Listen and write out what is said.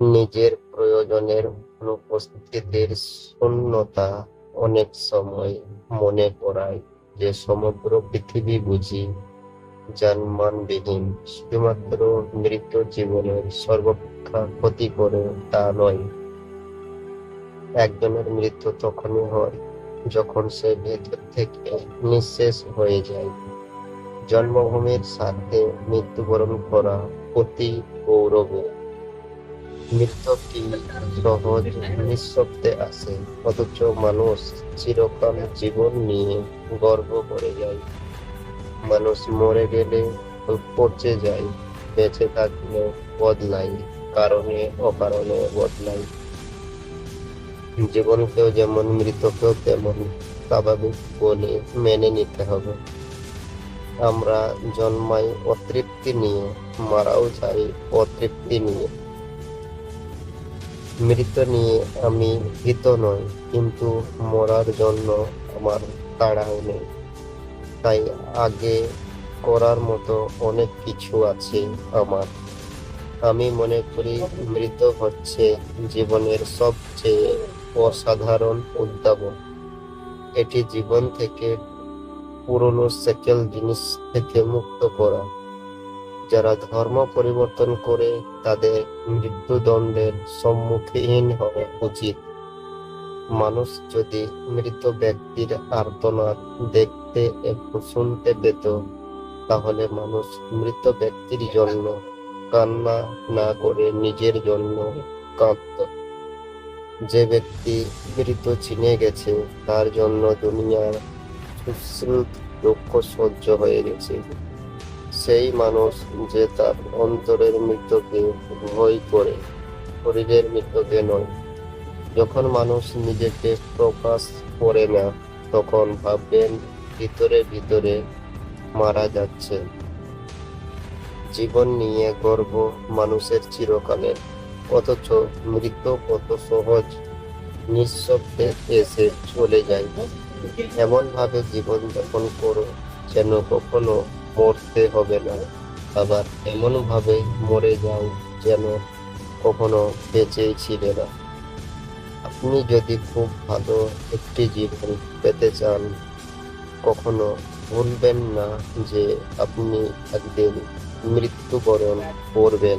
নিজের প্রয়োজনের অনুপস্থিতির শূন্যতা অনেক সময় মনে করায় যে সমগ্র পৃথিবী বুঝি জানমানবিহীন শুধুমাত্র মৃত জীবনের সর্বাপেক্ষা ক্ষতি করে তা নয়। একজনের মৃত্যু তখনই হয় যখন সে ভেতর থেকে নিঃশেষ হয়ে যায়। জন্মভূমির সাথে মৃত্যুবরণ করা অতি গৌরবে মৃত্যুটি সহজ নিঃশব্দে আসে। অথচ মানুষ চিরকাল জীবন নিয়ে গর্ব করে যায়। মানুষ মরে গেলে পচে যায়, বেঁচে থাকলে বদলাই কারণে অকারণে বদলাই জীবনকেও যেমন মৃতকেও তেমন স্বাভাবিক বলে মেনে নিতে হবে। আমরা জন্মাই অতৃপ্তি নিয়ে, মারাও যাই অতৃপ্তি নিয়ে। মৃত নিয়ে আমি ভীত নই, কিন্তু মরার জন্য আমার তাড়াও নেই। তাই আগে করার মতো অনেক কিছু আছে আমার। আমি মনে করি মৃত হচ্ছে জীবনের সবচেয়ে অসাধারণ উদ্যাপন। এটি জীবন থেকে পুরনো সেকেল জিনিস থেকে মুক্ত করা। যারা ধর্ম পরিবর্তন করে তাদের মৃত্যুদণ্ডের সম্মুখীন হওয়া উচিত। মানুষ যদি মৃত ব্যক্তির আর্তনাদ দেখতে এবং শুনতে পেত, তাহলে মানুষ মৃত ব্যক্তির জন্য কান্না না করে নিজের জন্য কাঁদত। যে ব্যক্তি মৃত চিনে গেছে, তার জন্য দুনিয়ার সুশ্রুত দুঃখ সহ্য হয়ে গেছে। সেই মানুষ যে তার অন্তরের মৃত্যুকে ভয় করে, শরীরের মৃত্যুকে নয়। যখন মানুষ নিজেকে প্রকাশ করে না, তখন ভাববেন ভিতরে ভিতরে মারা যাচ্ছে। জীবন নিয়ে গর্ব মানুষের চিরকালের, অথচ মৃত্যু কত সহজ। নিঃশব্দে এসে চলে যায়। এমন ভাবে জীবন যাপন করো যেন কখনো মরতে হবে না। আবার এমনভাবে মরে যাও যেন কখনো বেঁচেই ছিলে না। আপনি যদি খুব ভালো একটি জীবন পেতে চান, কখনো ভুলবেন না যে আপনি একদিন মৃত্যুবরণ করবেন।